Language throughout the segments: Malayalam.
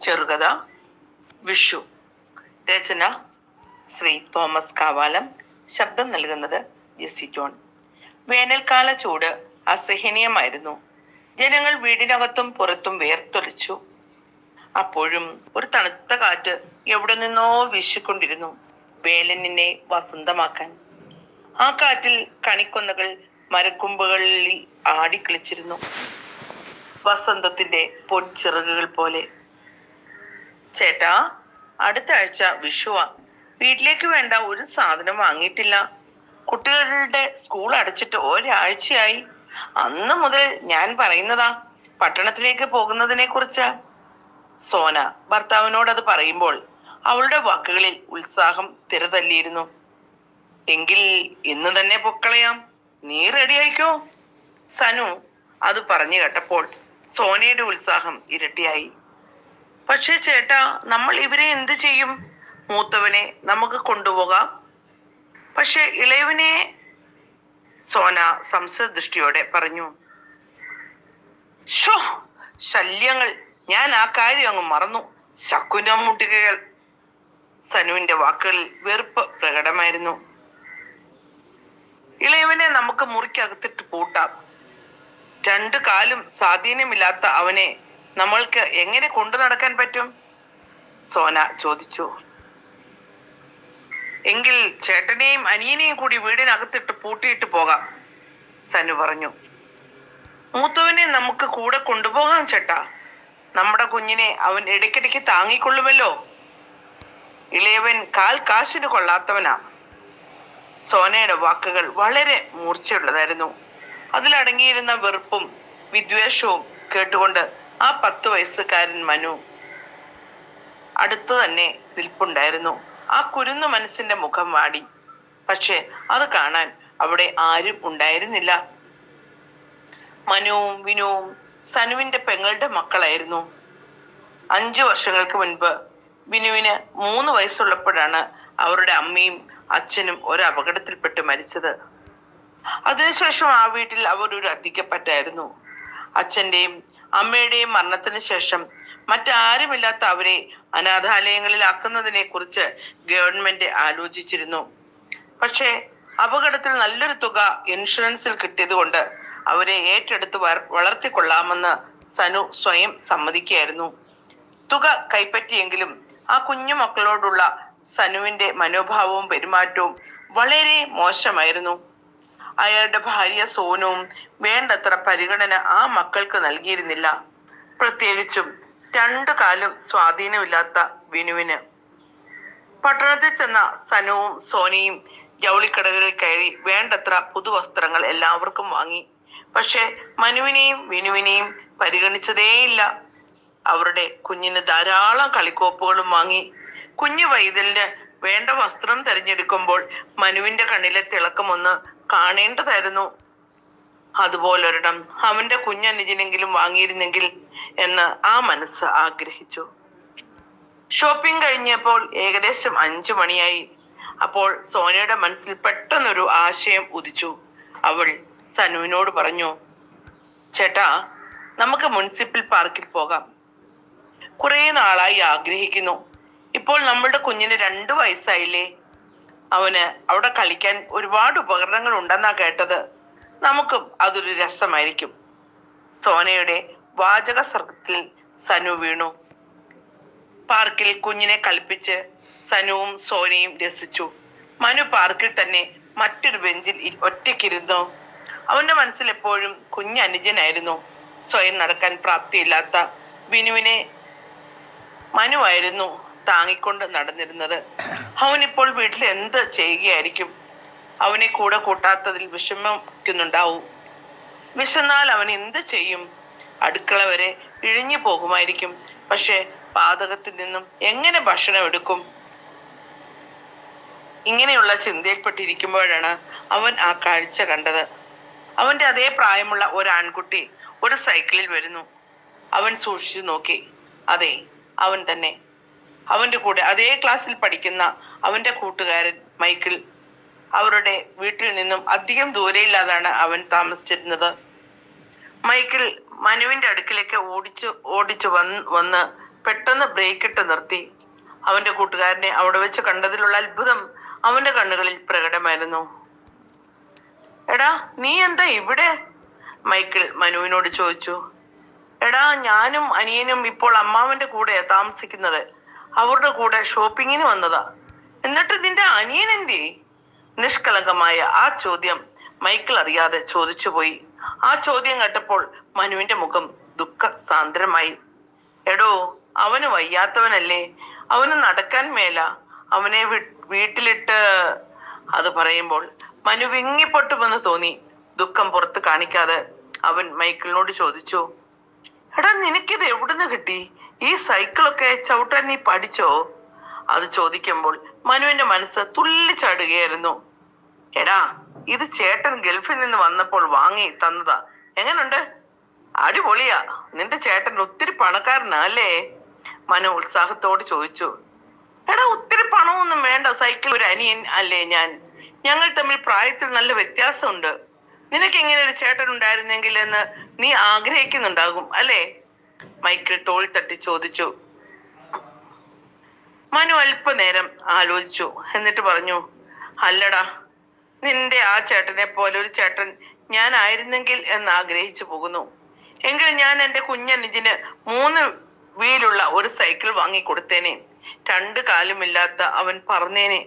ചെറുകഥ വിഷു രചന ശ്രീ തോമസ് കാവാലം ശബ്ദം നൽകുന്നത് ജെസ്സി ജോൺ. വേനൽക്കാല ചൂട് അസഹനീയമായിരുന്നു. ജനങ്ങൾ വീടിനകത്തും പുറത്തും വേർത്തൊലിച്ചു. അപ്പോഴും ഒരു തണുത്ത കാറ്റ് എവിടെ നിന്നോ വീശിക്കൊണ്ടിരുന്നു വേലനിനെ വസന്തമാക്കാൻ. ആ കാറ്റിൽ കണിക്കൊന്നകൾ മരക്കൊമ്പുകളിൽ ആടിക്കളിച്ചിരുന്നു. വസന്തത്തിന്റെ പൊൻചിറകുകൾ പോലെ ചേട്ടാ അടുത്ത ആഴ്ച വിഷുവാ. വീട്ടിലേക്ക് വേണ്ട ഒരു സാധനം വാങ്ങിയിട്ടില്ല. കുട്ടികളുടെ സ്കൂൾ അടച്ചിട്ട് ഒരാഴ്ചയായി. അന്ന് മുതൽ ഞാൻ പറയുന്നതാ പട്ടണത്തിലേക്ക് പോകുന്നതിനെ കുറിച്ച്. സോന ഭർത്താവിനോട് അത് പറയുമ്പോൾ അവളുടെ വാക്കുകളിൽ ഉത്സാഹം തിരതല്ലിയിരുന്നു. എങ്കിൽ ഇന്ന് തന്നെ പൊക്കളയാം. നീ റെഡി ആയിക്കോ? സനു അത് പറഞ്ഞു കേട്ടപ്പോൾ സോനയുടെ ഉത്സാഹം ഇരട്ടിയായി. പക്ഷേ ചേട്ടാ നമ്മൾ ഇവരെ എന്ത് ചെയ്യും? മൂത്തവനെ നമുക്ക് കൊണ്ടുപോകാം. പക്ഷെ ഇളയവനെ സോന സംശയദൃഷ്ടിയോടെ പറഞ്ഞു ഷോ ശല്യങ്ങൾ. ഞാൻ ആ കാര്യം അങ്ങ് മറന്നു. ശക്കുനം സനുവിന്റെ വാക്കുകളിൽ വെറുപ്പ് പ്രകടമായിരുന്നു. ഇളയവനെ നമുക്ക് മുറിക്കകത്തിട്ട് പൂട്ടാം. രണ്ടു കാലും സ്വാധീനമില്ലാത്ത അവനെ നമ്മൾക്ക് എങ്ങനെ കൊണ്ടു നടക്കാൻ പറ്റും? സോന ചോദിച്ചു. എങ്കിൽ ചേട്ടനെയും അനിയനെയും കൂടി വീടിനകത്തിട്ട് പൂട്ടിയിട്ട് പോകാം സനു പറഞ്ഞു. മൂത്തവനെ നമുക്ക് കൂടെ കൊണ്ടുപോകാം ചേട്ടാ. നമ്മുടെ കുഞ്ഞിനെ അവൻ ഇടയ്ക്കിടയ്ക്ക് താങ്ങിക്കൊള്ളുമല്ലോ. ഇളയവൻ കാൽ കാശിന് കൊള്ളാത്തവനാ. സോനയുടെ വാക്കുകൾ വളരെ മൂർച്ചയുള്ളതായിരുന്നു. അതിലടങ്ങിയിരുന്ന വെറുപ്പും വിദ്വേഷവും കേട്ടുകൊണ്ട് ആ പത്ത് വയസ്സുകാരൻ മനു അടുത്തു തന്നെ നിൽപ്പുണ്ടായിരുന്നു. ആ കുരുന്നു മനസ്സിന്റെ മുഖം വാടി. പക്ഷെ അത് കാണാൻ അവിടെ ആരും ഉണ്ടായിരുന്നില്ല. മനുവും വിനുവും സനുവിന്റെ പെങ്ങളുടെ മക്കളായിരുന്നു. അഞ്ചു വർഷങ്ങൾക്ക് മുൻപ് വിനുവിന് മൂന്ന് വയസ്സുള്ളപ്പോഴാണ് അവരുടെ അമ്മയും അച്ഛനും ഒരു അപകടത്തിൽപ്പെട്ട് മരിച്ചത്. അതിനുശേഷം ആ വീട്ടിൽ അവർ ഒരു അധികപ്പറ്റായിരുന്നു. അച്ഛന്റെയും അമ്മയുടെയും മരണത്തിന് ശേഷം മറ്റാരുമില്ലാത്ത അവരെ അനാഥാലയങ്ങളിലാക്കുന്നതിനെ കുറിച്ച് ഗവൺമെന്റ് ആലോചിച്ചിരുന്നു. പക്ഷേ അപകടത്തിൽ നല്ലൊരു തുക ഇൻഷുറൻസിൽ കിട്ടിയതുകൊണ്ട് അവരെ ഏറ്റെടുത്ത് വളർത്തിക്കൊള്ളാമെന്ന് സനു സ്വയം സമ്മതിക്കുകയായിരുന്നു. തുക കൈപ്പറ്റിയെങ്കിലും ആ കുഞ്ഞു മക്കളോടുള്ള സനുവിന്റെ മനോഭാവവും പെരുമാറ്റവും വളരെ മോശമായിരുന്നു. അയാളുടെ ഭാര്യ സോനുവും വേണ്ടത്ര പരിഗണന ആ മക്കൾക്ക് നൽകിയിരുന്നില്ല. പ്രത്യേകിച്ചും രണ്ടു കാലം സ്വാധീനമില്ലാത്ത വിനുവിന്. പട്ടണത്തിൽ ചെന്ന സനുവും സോനയും ജൗളിക്കടകളിൽ കയറി വേണ്ടത്ര പുതുവസ്ത്രങ്ങൾ എല്ലാവർക്കും വാങ്ങി. പക്ഷെ മനുവിനെയും വിനുവിനെയും പരിഗണിച്ചതേയില്ല. അവരുടെ കുഞ്ഞിന് ധാരാളം കളിക്കോപ്പുകളും വാങ്ങി. കുഞ്ഞു വൈതലിന് വേണ്ട വസ്ത്രം തിരഞ്ഞെടുക്കുമ്പോൾ മനുവിന്റെ കണ്ണിലെ തിളക്കമൊന്ന് കാണേണ്ടതായിരുന്നു. അതുപോലൊരിടം അവന്റെ കുഞ്ഞനുജനെങ്കിലും വാങ്ങിയിരുന്നെങ്കിൽ എന്ന് ആ മനസ്സ് ആഗ്രഹിച്ചു. ഷോപ്പിംഗ് കഴിഞ്ഞപ്പോൾ ഏകദേശം അഞ്ചു മണിയായി. അപ്പോൾ സോനയുടെ മനസ്സിൽ പെട്ടെന്നൊരു ആശയം ഉദിച്ചു. അവൾ സനുവിനോട് പറഞ്ഞു ചേട്ടാ നമുക്ക് മുനിസിപ്പൽ പാർക്കിൽ പോകാം. കുറെ നാളായി ആഗ്രഹിക്കുന്നു. ഇപ്പോൾ നമ്മളുടെ കുഞ്ഞിന് രണ്ടു വയസ്സായില്ലേ? അവന് അവിടെ കളിക്കാൻ ഒരുപാട് ഉപകരണങ്ങൾ ഉണ്ടെന്നാ കേട്ടത്. നമുക്കും അതൊരു രസമായിരിക്കും. സോനയുടെ വാചക സർഗത്തിൽ സനു വീണു. പാർക്കിൽ കുഞ്ഞിനെ കളിപ്പിച്ച് സനുവും സോനയും രസിച്ചു. മനു പാർക്കിൽ തന്നെ മറ്റൊരു ബെഞ്ചിൽ ഒറ്റയ്ക്കിരുന്നു. അവന്റെ മനസ്സിൽ എപ്പോഴും കുഞ്ഞ് അനുജനായിരുന്നു. സ്വയം നടക്കാൻ പ്രാപ്തിയില്ലാത്ത ബിനുവിനെ മനുവായിരുന്നു താങ്ങിക്കൊണ്ട് നടന്നിരുന്നത്. അവൻ ഇപ്പോൾ വീട്ടിൽ എന്ത് ചെയ്യുകയായിരിക്കും? അവനെ കൂടെ കൂട്ടാത്തതിൽ വിഷമിക്കുന്നുണ്ടാവും. വിശന്നാൽ അവൻ എന്ത് ചെയ്യും? അടുക്കള വരെ ഇഴിഞ്ഞു പോകുമായിരിക്കും. പക്ഷെ പാതകത്തിൽ നിന്നും എങ്ങനെ ഭക്ഷണം എടുക്കും? ഇങ്ങനെയുള്ള ചിന്തയിൽപ്പെട്ടിരിക്കുമ്പോഴാണ് അവൻ ആ കാഴ്ച കണ്ടത്. അവന്റെ അതേ പ്രായമുള്ള ഒരു ആൺകുട്ടി ഒരു സൈക്കിളിൽ വരുന്നു. അവൻ സൂക്ഷിച്ചു നോക്കി. അതെ അവൻ തന്നെ. അവന്റെ കൂടെ അതേ ക്ലാസ്സിൽ പഠിക്കുന്ന അവന്റെ കൂട്ടുകാരൻ മൈക്കിൾ അവരുടെ വീട്ടിൽ നിന്നും അധികം ദൂരെയില്ലാതാണ് അവൻ താമസിച്ചിരുന്നത്. മൈക്കിൾ മനുവിന്റെ അടുക്കിലേക്ക് ഓടിച്ച് ഓടിച്ചു വന്ന് വന്ന് പെട്ടെന്ന് ബ്രേക്ക് ഇട്ട് നിർത്തി. അവന്റെ കൂട്ടുകാരനെ അവിടെ വെച്ച് കണ്ടതിലുള്ള അത്ഭുതം അവന്റെ കണ്ണുകളിൽ പ്രകടമായിരുന്നു. എടാ നീ എന്താ ഇവിടെ? മൈക്കിൾ മനുവിനോട് ചോദിച്ചു. എടാ ഞാനും അനിയനും ഇപ്പോൾ അമ്മാവന്റെ കൂടെയാ താമസിക്കുന്നത്. അവരുടെ കൂടെ ഷോപ്പിങ്ങിന് വന്നതാ. എന്നിട്ട് നിന്റെ അനിയൻ എന്തേ നിഷ്കളങ്കമായ ആ ചോദ്യം മൈക്കിൾ അറിയാതെ ചോദിച്ചു പോയി. ആ ചോദ്യം കേട്ടപ്പോൾ മനുവിന്റെ മുഖം ദുഃഖ സാന്ദ്രമായി എടോ അവന് വയ്യാത്തവനല്ലേ? അവന് നടക്കാൻ മേല. അവനെ വീട്ടിലിട്ട് അത് പറയുമ്പോൾ മനു വിങ്ങിപ്പൊട്ടുമെന്ന് തോന്നി. ദുഃഖം പുറത്ത് കാണിക്കാതെ അവൻ മൈക്കിളിനോട് ചോദിച്ചു എടാ നിനക്കിത് എവിടുന്ന് കിട്ടി? ഈ സൈക്കിളൊക്കെ ചവിട്ടാൻ നീ പഠിച്ചോ? അത് ചോദിക്കുമ്പോൾ മനുവിന്റെ മനസ്സ് തുള്ളിച്ചാടുകയായിരുന്നു എടാ ഇത് ചേട്ടൻ ഗൾഫിൽ നിന്ന് വന്നപ്പോൾ വാങ്ങി തന്നതാ. എങ്ങനുണ്ട്? അടിപൊളിയാ. നിന്റെ ചേട്ടൻ ഒത്തിരി പണക്കാരനാ അല്ലേ മനു ഉത്സാഹത്തോട് ചോദിച്ചു. എടാ ഒത്തിരി പണമൊന്നും വേണ്ട. സൈക്കിൾ ഒരു അനിയൻ അല്ലേ ഞാൻ? ഞങ്ങൾ തമ്മിൽ പ്രായത്തിൽ നല്ല വ്യത്യാസമുണ്ട്. നിനക്ക് ഇങ്ങനെ ഒരു ചേട്ടൻ ഉണ്ടായിരുന്നെങ്കിൽ എന്ന് നീ ആഗ്രഹിക്കുന്നുണ്ടാകും അല്ലേ? മൈക്കിൾ തോൾ തട്ടി ചോദിച്ചു മനു അല്പനേരം ആലോചിച്ചു. എന്നിട്ട് പറഞ്ഞു അല്ലടാ നിന്റെ ആ ചേട്ടനെ പോലെ ഒരു ചേട്ടൻ ഞാൻ ആയിരുന്നെങ്കിൽ എന്ന് ആഗ്രഹിച്ചു പോകുന്നു. എങ്കിൽ ഞാൻ എന്റെ കുഞ്ഞനുജിന് മൂന്ന് വീലുള്ള ഒരു സൈക്കിൾ വാങ്ങി കൊടുത്തേനെ രണ്ട് കാലുമില്ലാത്ത അവൻ പറഞ്ഞേനെ.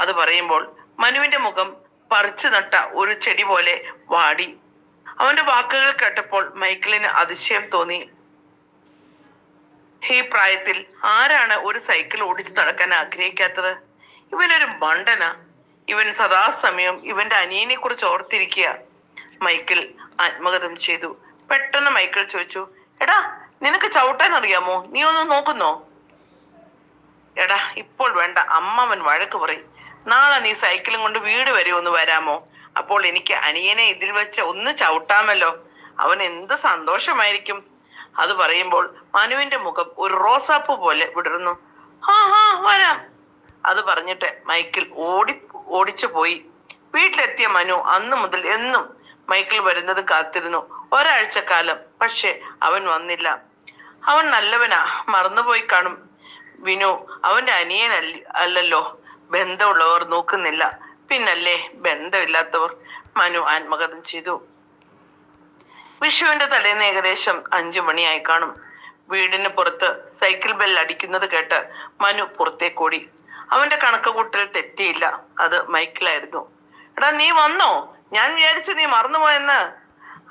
അത് പറയുമ്പോൾ മനുവിന്റെ മുഖം പറിച്ചു നട്ട ഒരു ചെടി പോലെ വാടി. അവന്റെ വാക്കുകൾ കേട്ടപ്പോൾ മൈക്കിളിന് അതിശയം തോന്നി. ഈ പ്രായത്തിൽ ആരാണ് ഒരു സൈക്കിൾ ഓടിച്ചു നടക്കാൻ ആഗ്രഹിക്കാത്തത്? ഇവനൊരു മണ്ടന. ഇവൻ സദാസമയം ഇവന്റെ അനിയനെ കുറിച്ച് ഓർത്തിരിക്കുക. മൈക്കിൾ ആത്മഗതം ചെയ്തു. പെട്ടെന്ന് മൈക്കിൾ ചോദിച്ചു എടാ നിനക്ക് ചവിട്ടാൻ അറിയാമോ? നീ ഒന്ന് നോക്കുന്നോ? എടാ ഇപ്പോൾ വേണ്ട. അമ്മവൻ വഴക്ക് പറയും. നാളെ നീ സൈക്കിളും കൊണ്ട് വീട് വരെ ഒന്ന് വരാമോ? അപ്പോൾ എനിക്ക് അനിയനെ ഇതിൽ വെച്ച് ഒന്ന് ചവിട്ടാമല്ലോ. അവൻ എന്ത് സന്തോഷമായിരിക്കും. അത് പറയുമ്പോൾ മനുവിന്റെ മുഖം ഒരു റോസാപ്പ് പോലെ വിടർന്നു. ഹാ ഹാ വരാം. അത് പറഞ്ഞിട്ട് മൈക്കിൾ ഓടി ഓടിച്ചു പോയി. വീട്ടിലെത്തിയ മനു അന്ന് മുതൽ എന്നും മൈക്കിൾ വരുന്നത് കാത്തിരുന്നു. ഒരാഴ്ച കാലം പക്ഷെ അവൻ വന്നില്ല. അവൻ നല്ലവനാ മറന്നുപോയി കാണും. വിനു അവന്റെ അനിയൻ അല്ലല്ലോ ബന്ധമുള്ളവർ നോക്കുന്നില്ല. പിന്നല്ലേ ബന്ധമില്ലാത്തവർ. മനു ആത്മകഥം ചെയ്തു. വിഷുവിന്റെ തലേന്ന് ഏകദേശം അഞ്ചു മണിയായി കാണും. വീടിന് പുറത്ത് സൈക്കിൾ ബെൽ അടിക്കുന്നത് കേട്ട് മനു പുറത്തേക്കോടി അവന്റെ കണക്ക് കൂട്ടൽ തെറ്റിയില്ല. അത് മൈക്കിളായിരുന്നു എടാ നീ വന്നോ? ഞാൻ വിചാരിച്ചു നീ മറന്നുപോയെന്ന്.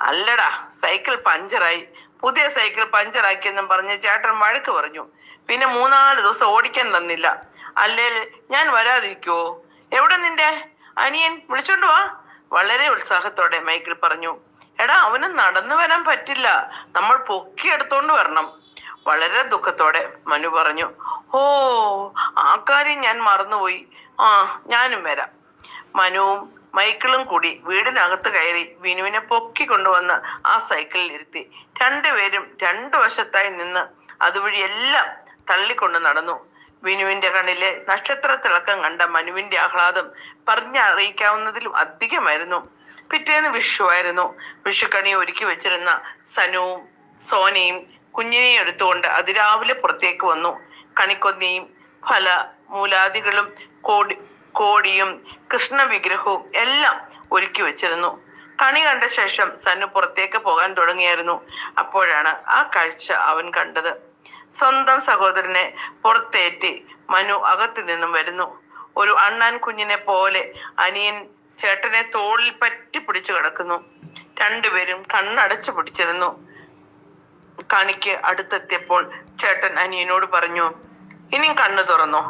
അല്ലടാ സൈക്കിൾ പഞ്ചറായി. പുതിയ സൈക്കിൾ പഞ്ചറാക്കിയെന്നും പറഞ്ഞ് ചേട്ടൻ വഴക്ക് പറഞ്ഞു. പിന്നെ മൂന്നാൽ ദിവസം ഓടിക്കാൻ തന്നില്ല. അല്ലേ ഞാൻ വരാതിരിക്കുവോ? എവിടെ നിന്റെ? അനിയൻ വിളിച്ചോണ്ട് വാ. വളരെ ഉത്സാഹത്തോടെ മൈക്കിൾ പറഞ്ഞു. എടാ അവന് നടന്നു വരാൻ പറ്റില്ല. നമ്മൾ പൊക്കി എടുത്തോണ്ട് വരണം. വളരെ ദുഃഖത്തോടെ മനു പറഞ്ഞു ഓ ആ കാര്യം ഞാൻ മറന്നുപോയി. ആ ഞാനും വരാം. മനുവും മൈക്കിളും കൂടി വീടിനകത്ത് കയറി വിനുവിനെ പൊക്കി കൊണ്ടുവന്ന് ആ സൈക്കിളിൽ ഇരുത്തി. രണ്ടുപേരും രണ്ടു വശത്തായി നിന്ന് അതുവഴി എല്ലാം തള്ളിക്കൊണ്ട് നടന്നു. വിനുവിന്റെ കണ്ണിലെ നക്ഷത്ര തിളക്കം കണ്ട മനുവിന്റെ ആഹ്ലാദം പറഞ്ഞറിയിക്കാവുന്നതിലും അധികമായിരുന്നു. പിറ്റേന്ന് വിഷുവായിരുന്നു വിഷുക്കണി ഒരുക്കി വെച്ചിരുന്ന സനുവും സോനയും കുഞ്ഞിനെയും എടുത്തുകൊണ്ട് അതിരാവിലെ പുറത്തേക്ക് വന്നു. കണിക്കൊന്നിയും ഫല മൂലാദികളും കോടി കോടിയും കൃഷ്ണ വിഗ്രഹവും എല്ലാം ഒരുക്കി വെച്ചിരുന്നു. കണി കണ്ട ശേഷം സന്നു പുറത്തേക്ക് പോകാൻ തുടങ്ങിയായിരുന്നു. അപ്പോഴാണ് ആ കാഴ്ച അവൻ കണ്ടത്. സ്വന്തം സഹോദരനെ പുറത്തേറ്റി മനു അകത്തു നിന്നും വരുന്നു. ഒരു അണ്ണാൻ കുഞ്ഞിനെ പോലെ അനിയൻ ചേട്ടനെ തോളിൽ പറ്റി പിടിച്ചു കിടക്കുന്നു. രണ്ടുപേരും കണ്ണടച്ചു പിടിച്ചിരുന്നു. കണിക്ക് അടുത്തെത്തിയപ്പോൾ ചേട്ടൻ അനിയനോട് പറഞ്ഞു ഇനിയും കണ്ണു തുറന്നു?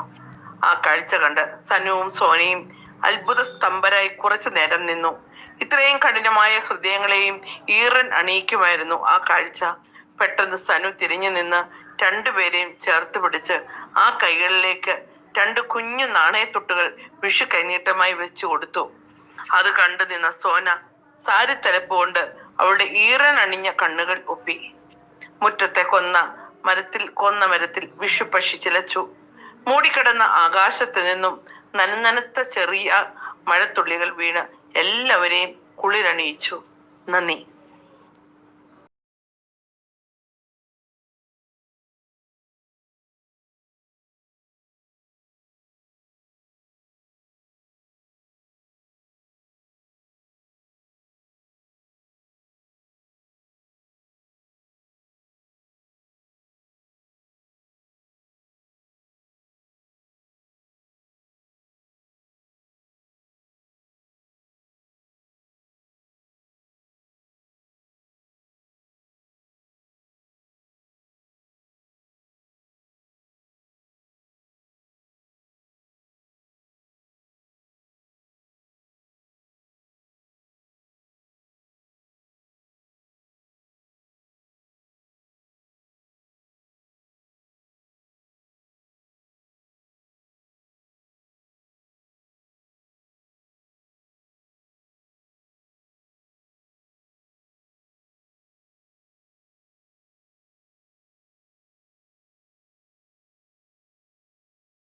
ആ കാഴ്ച കണ്ട് സനുവും സോനയും അത്ഭുത സ്തംഭരായി കുറച്ചു നേരം നിന്നു. ഇത്രയും കഠിനമായ ഹൃദയങ്ങളെയും ഈറൻ അണിയിക്കുമായിരുന്നു ആ കാഴ്ച. പെട്ടെന്ന് സനു തിരിഞ്ഞു നിന്ന് രണ്ടുപേരെയും ചേർത്ത് പിടിച്ച് ആ കൈകളിലേക്ക് രണ്ട് കുഞ്ഞു നാണയത്തൊട്ടുകൾ വിഷു കൈനീട്ടമായി വെച്ചു കൊടുത്തു. അത് കണ്ടു നിന്ന സോന സാരി തലപ്പുകൊണ്ട് അവളുടെ ഈറൻ അണിഞ്ഞ കണ്ണുകൾ ഒപ്പി. മുറ്റത്തെ കൊന്ന മരത്തിൽ കൊന്ന മരത്തിൽ വിഷു പക്ഷി ചിലച്ചു. മൂടിക്കിടന്ന ആകാശത്ത് നിന്നും നനനനത്ത ചെറിയ മഴത്തുള്ളികൾ വീണ് എല്ലാവരെയും കുളിരണിയിച്ചു. നന്ദി.